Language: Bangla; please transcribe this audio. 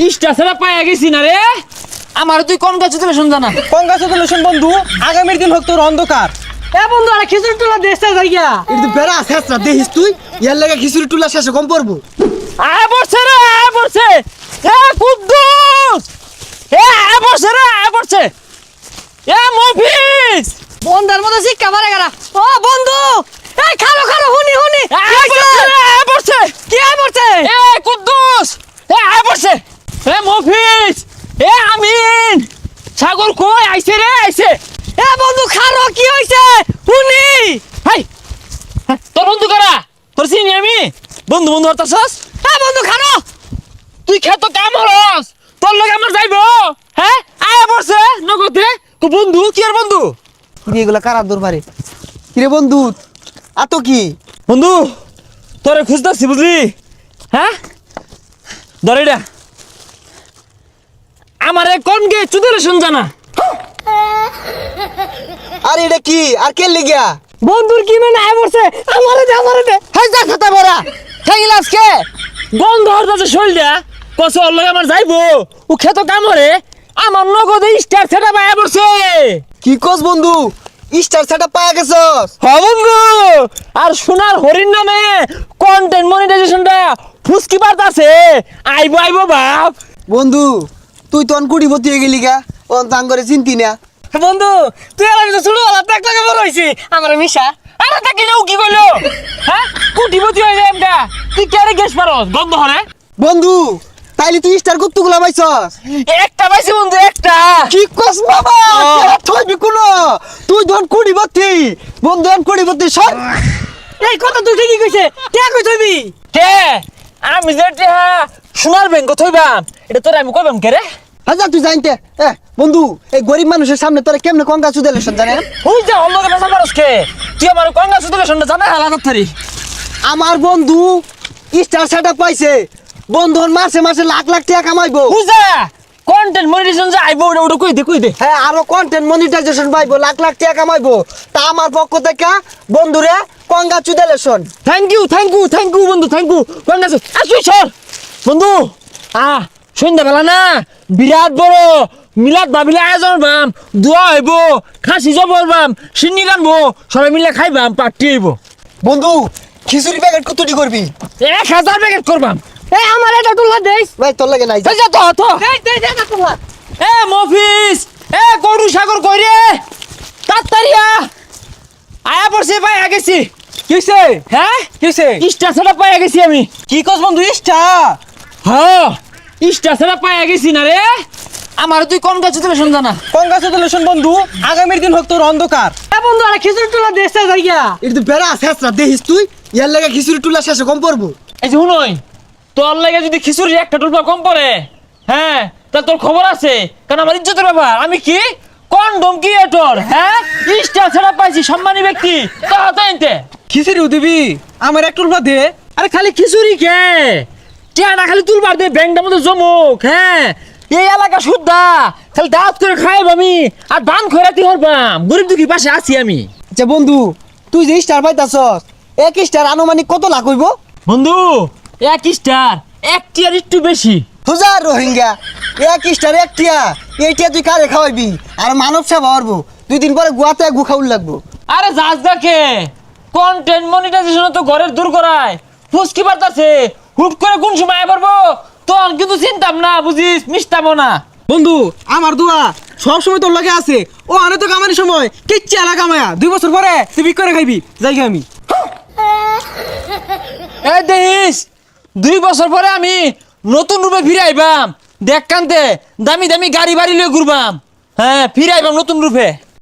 স্টেশনে পাইয়া গেছি না রে। আমার তুই কোন কাছে তুলে শুনজা না? কংগ্রাচুলেশন বন্ধু? আগামীর দিন হোক তোর অন্ধকার। এ বন্ধু আরে খিচুড়ি টুলা দেশে যাই গিয়া। কিন্তু বেড়া শেষরা দেখিস তুই? ইয়ার লেগে খিচুড়ি টুলা শেষে কম পড়ব। আয় পড়ছে রে আয় পড়ছে এ কুদ্দুস এ আয় পড়ছে রে আয় পড়ছে এ মফিস বন্ধার মতো শিক্ষা মারে গেরা ও বন্ধু এই খালো খালো হুনি হুনি আয় পড়ছে রে আয় পড়ছে কি আই মরছে এ কুদ্দুস এ আয় পড়ছে এ মফিস এ আমিন সাগর কই? আইছে রে আইছে। এ বন্ধু খারো কি হইছে? হুনি হাই। তোর বন্ধু কারা? তোর চিনি আমি? বন্ধু বন্ধু হতাছস এ বন্ধু খারো। তুই খেত কাম হরস। তোর লগে আমার যাইবো। হ্যাঁ আয় পড়ছে নগদে। কো বন্ধু কি আর বন্ধু? কিরে এগুলা কারার দরবারে কিরে বন্ধু? আত কি? বন্ধু তোরে খুঁজতেছি বুঝলি? হ্যাঁ? ধরে এটা। আমারে কোন গে চুদের শুন জানা আর এটা কি? আর কে লেগিয়া? বন্ধুর কি মানে আই মরছে আমারে দে আমারে দে। হাই যা খাতা বড়া থাকিল আজকে গন্ধ হরতাছে শরীরটা কসে লগে আমার যাইবো। ও খেত কামরে আমার নগদে স্টার সেটা পায়া পড়ছে। কি কস বন্ধু? স্টার সেটা পায়া গেছস? হ বন্ধু আর সোনার হরিণ নামে কন্টেন্ট মনিটাইজেশনটা ফুসকি পারতাছে আইবো আইবো বাপ। বন্ধু তুই তো অনকুড়ি ভর্তি হয়ে গেলি গা ও করে চিন্তি না। বন্ধু তুই আর আমি তো শুরু হলা দেখ লাগে বড় হইছি আমার মিশা। আরে তাকে যাও কি কইলো হ্যাঁ? কুটি কুটিপতি হয়ে যায় এমটা তুই কেরে গেছ পারস? গন্ধ হরে বন্ধু তাইলে তুই স্টার কত্তুগুলা পাইছস? একটা পাইছি বন্ধু একটা। কি কস বাবা? ও। থইবি কোন? তুই ধন কুড়ি ভর্তি বন্ধু ধন কুড়ি ভর্তি সব। এই কথা তুই ঠিকই কইছে। কে কই থইবি? কে? আমি যে সোনার ব্যাংক থইবাম এটা তোর আমি কইবাম কে রে? হাজার তুই জানতে এ বন্ধু এই গরিব মানুষের সামনে তোরা কেমনে সুদ চুদেলেশন জানে? হুই যা অন্য কথা পারস কে? তুই আমার কঙ্গা সুদ শুনতে জানা আলাদা থারি আমার বন্ধু স্টার সেটা পাইছে। বন্ধু মাসে মাসে লাখ লাখ টাকা কামাইবো। বুঝা কন্টেন্ট মনিটাইজেশন যে আইবো ওটা ওটা কই দে কই দে? হ্যাঁ আরও কন্টেন্ট মনিটাইজেশন পাইবো লাখ লাখ টাকা কামাইবো। তা আমার পক্ষ থেকে বন্ধুরে congratulation thank you thank you thank you বন্ধু থ্যাংক ইউ সু আসুই সর। বন্ধু আ সন্ধ্যাবেলা না বিরাট বড় মিলাদ ভাবিলে আয়োজন বাম দোয়া হইব খাসি জবর বাম সিন্নি গানবো সবাই মিলে খাইবাম পার্টি হইব। বন্ধু খিচুড়ি প্যাকেট কতটি করবি? এক হাজার প্যাকেট করবাম। এই আমার এটা টুলা দেশ ভাই তোর লাগে নাই। যা। তো তো এই দে দে না টুলা এ মফিস এ গরু সাগর কই রে? তাড়াতাড়িয়া আয়া পড়ছে পাই গেছি। কিসে হ্যাঁ? কিসে ইস্টা ছাড়া পাই গেছি আমি। কি কস বন্ধু ইষ্টা হ্যাঁ ইস্টা ছাড়া পাই গেছি না রে। আমার তুই কোন কাছে তুলে শুনজা না? কংগ্রাচুলেশন বন্ধু? আগামীর দিন হোক তোর অন্ধকার। এ বন্ধু আরে খিচুড়ি টুলা দেশে যাই গিয়া। এটা তো বেড়া শেষরা দেখিস তুই? ইয়ার লেগে খিচুড়ি টুলা শেষে কম পড়ব। এই যে শুনই। তোর লাগে যদি খিচুড়ি একটা টুলপা কম পড়ে হ্যাঁ তা তোর খবর আছে কারণ আমার ইজ্জতের ব্যাপার। আমি কি? কোন ধমকি এটর হ্যাঁ? ইস্টা ছাড়া পাইছি সম্মানী ব্যক্তি। তাহাতে এনতে খিচুড়িও দিবি আমার এক টুলবা দে। আরে খালি খিচুড়ি কে? টিয়া না খালি তুলবার দে ব্যাংকটার মধ্যে জমুক হ্যাঁ? এই এলাকা শুদ্ধা। খালি দাঁত করে খাইব আমি আর ধান খয়রাতি হরবাম। গরিব দুঃখী পাশে আছি আমি। আচ্ছা বন্ধু তুই যে স্টার পাইতাছস এক স্টার আনুমানিক কত লাখ হইব? বন্ধু এক স্টার এক টিয়ার একটু বেশি। হাজার রোহিঙ্গা এক স্টার এক টিয়া এইটা তুই কারে খাওয়াইবি আর মানব হরবো দুই দিন পরে গুয়াতে গু খাউল লাগবো। আরে যাস দেখে কন্টেন্ট মনিটাইজেশন তো ঘরের দূর করায়। ফুসকি পারতাছে হুট করে কোন সময় আয় পারব তখন কিন্তু চিন্তাম না বুঝিস মিশতামও না। বন্ধু আমার দোয়া সব সময় তোর লাগে আছে। ও আনে তো কামানি সময়। কিচ্ছি আলা কামায়া। দুই বছর পরে তুই বিক করে খাইবি। যাই গে আমি এই দেখিস দুই বছর পরে আমি নতুন রূপে ফিরে আইবাম। দেখ দামি দামি গাড়ি বাড়ি লিয়ে ঘুরবাম। হ্যাঁ ফিরে আইবাম নতুন রূপে